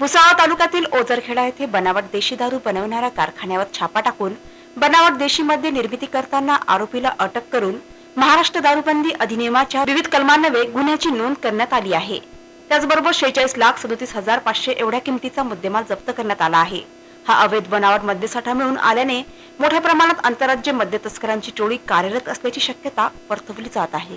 भुसावळ तालुक्यातील ओझरखेडा येथे बनावट देशी दारू बनवणाऱ्या कारखान्यावर छापा टाकून बनावट देशीमध्ये निर्मिती करताना आरोपीला अटक करून महाराष्ट्र दारूबंदी अधिनियमाच्या विविध कलमान्वये गुन्ह्याची नोंद करण्यात आली आहे. त्याचबरोबर शेहेचाळीस लाख सदोतीस हजार पाचशे एवढ्या किमतीचा मुद्देमाल जप्त करण्यात आला आहे. हा अवैध बनावट मद्यसाठा मिळून आल्याने मोठ्या प्रमाणात आंतरराज्य मद्य तस्करांची टोळी कार्यरत असल्याची शक्यता वर्तवली जात आहे.